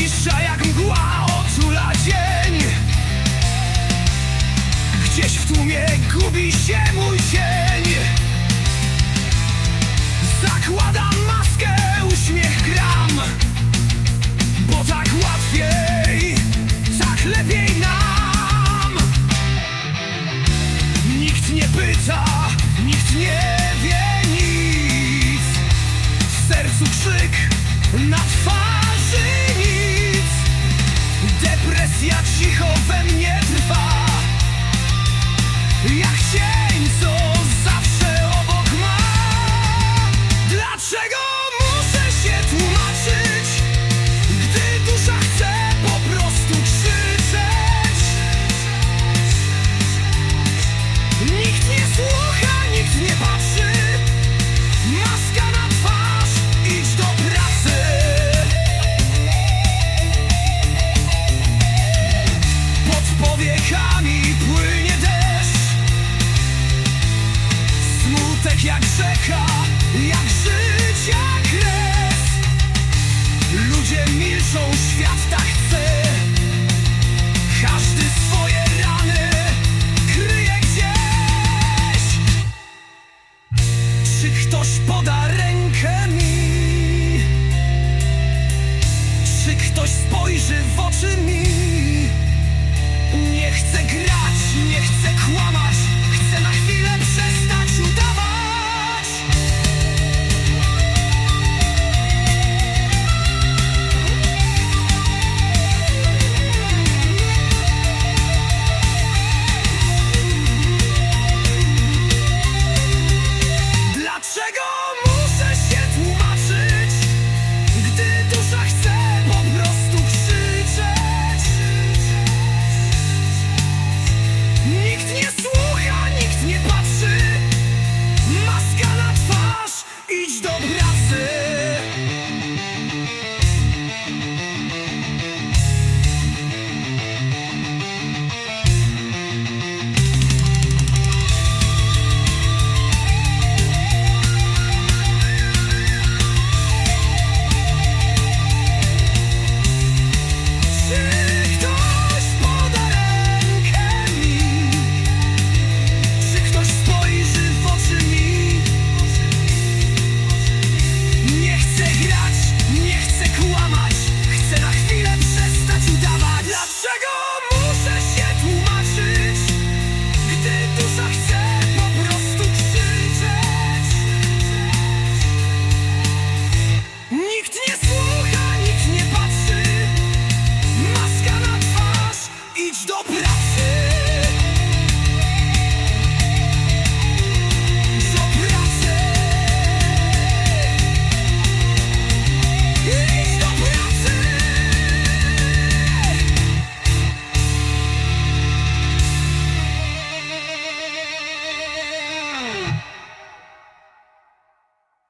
Ciszcza jak mgła otula dzień. Gdzieś w tłumie gubi się mój cień. Zakładam maskę, uśmiech gram Bo tak łatwiej, tak lepiej nam. Nikt nie pyta, nikt nie Yeah. Jak rzeka, jak życia kres. Ludzie milczą, świat tak chce. Każdy swoje rany kryje gdzieś. Czy ktoś poda rękę mi? Czy ktoś spojrzy w oczy mi?